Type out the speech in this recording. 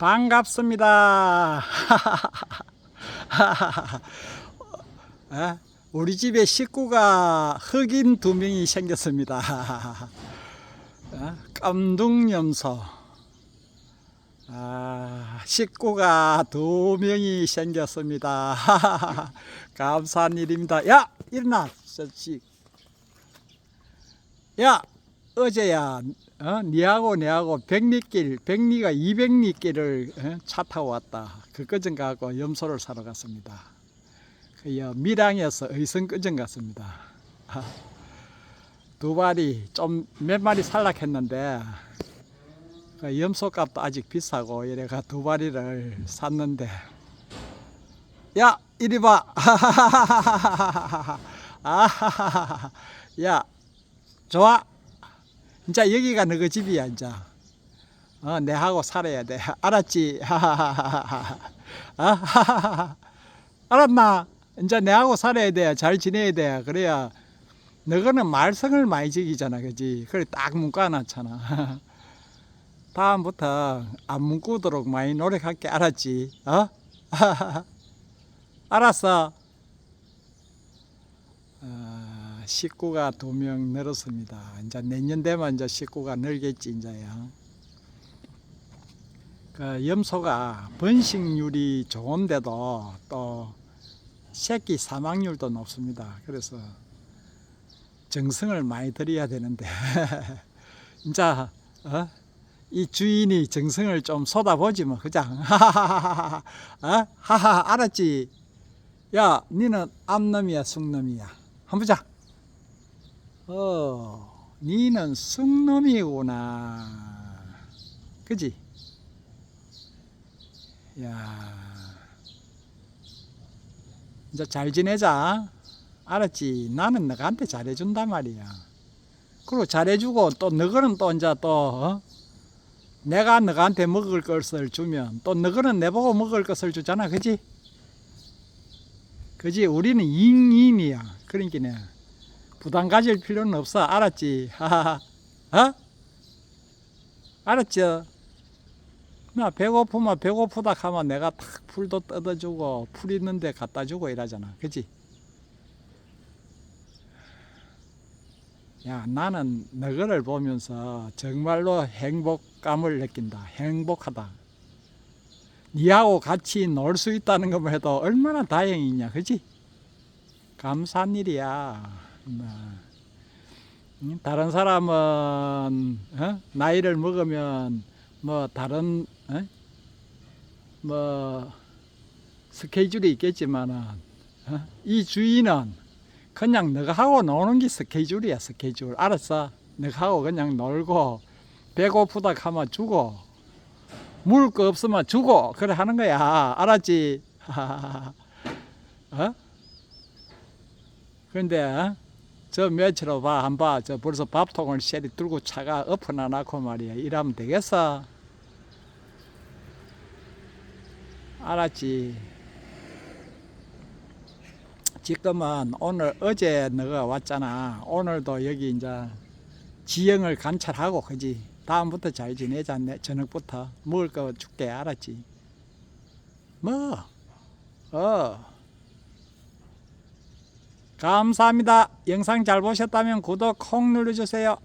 반갑습니다. 에? 우리 집에 식구가 흑인 두 명이 생겼습니다. 에? 깜둥염소. 아, 식구가 두 명이 생겼습니다. 감사한 일입니다. 야, 일어나. 야, 어제야, 어? 니하고 내하고 백리길, 백리가 200리길을 어? 차 타고 왔다. 그 끄정 가고 염소를 사러 갔습니다. 그 여, 밀양에서 의성 끄정 갔습니다. 아, 두 마리, 좀 몇 마리 살락했는데, 그 염소 값도 아직 비싸고, 이래가 두 마리를 샀는데, 야, 이리 봐. 아, 야, 좋아. 이제 여기가 너희 집이야 이제. 어, 내하고 살아야 돼. 알았지? 아, 알았나? 이제 내하고 살아야 돼. 잘 지내야 돼. 그래야 너희는 말썽을 많이 지기잖아, 그지? 그래 딱 묶어놨잖아. 다음부터 안 묶고도록 많이 노력할게. 알았지? 어? 알았어. 아, 식구가 두 명 늘었습니다. 이제 내년 되면 이제 식구가 늘겠지 이제야. 그 염소가 번식률이 좋은데도 또 새끼 사망률도 높습니다. 그래서 정성을 많이 들여야 되는데 이제 어? 이 주인이 정성을 좀 쏟아보지 뭐 그장 어? 하하 알았지? 야, 니는 암놈이야, 숙놈이야? 한번 보자. 어, 니는 숙놈이구나. 그지? 야, 이제 잘 지내자. 알았지? 나는 너한테 잘해준단 말이야. 그리고 잘해주고 또 너거는 또 이제 또 어? 내가 너한테 먹을 것을 주면 또 너거는 내보고 먹을 것을 주잖아, 그지? 그지? 우리는 잉인이야. 그러니까 부담 가질 필요는 없어. 알았지? 하하하. 어? 알았죠? 나 배고프면 배고프다 하면 내가 탁 풀도 뜯어주고 풀 있는데 갖다 주고 이러잖아. 그지? 야, 나는 너를 보면서 정말로 행복감을 느낀다. 행복하다. 니하고 같이 놀 수 있다는 것만 해도 얼마나 다행이냐, 그지? 감사한 일이야. 뭐. 음, 다른 사람은 어? 나이를 먹으면 뭐 다른 어? 뭐 스케줄이 있겠지만은 어? 이 주인은 그냥 너가 하고 노는 게 스케줄이야 스케줄 알았어? 너가 하고 그냥 놀고 배고프다 하면 주고 먹을 거 없으면 주고 그래 하는 거야 알았지? 어? 근데 어? 저 며칠 봐 한봐 저 벌써 밥통을 쉐리 들고 차가 엎어나 놨고 말이야 이러면 되겠어? 알았지? 지금은 오늘 어제 너가 왔잖아 오늘도 여기 이제 지형을 관찰하고 그지 다음부터 잘 지내자 내 저녁부터 먹을 거 줄게 알았지? 뭐? 어. 감사합니다. 영상 잘 보셨다면 구독 콩 눌러주세요.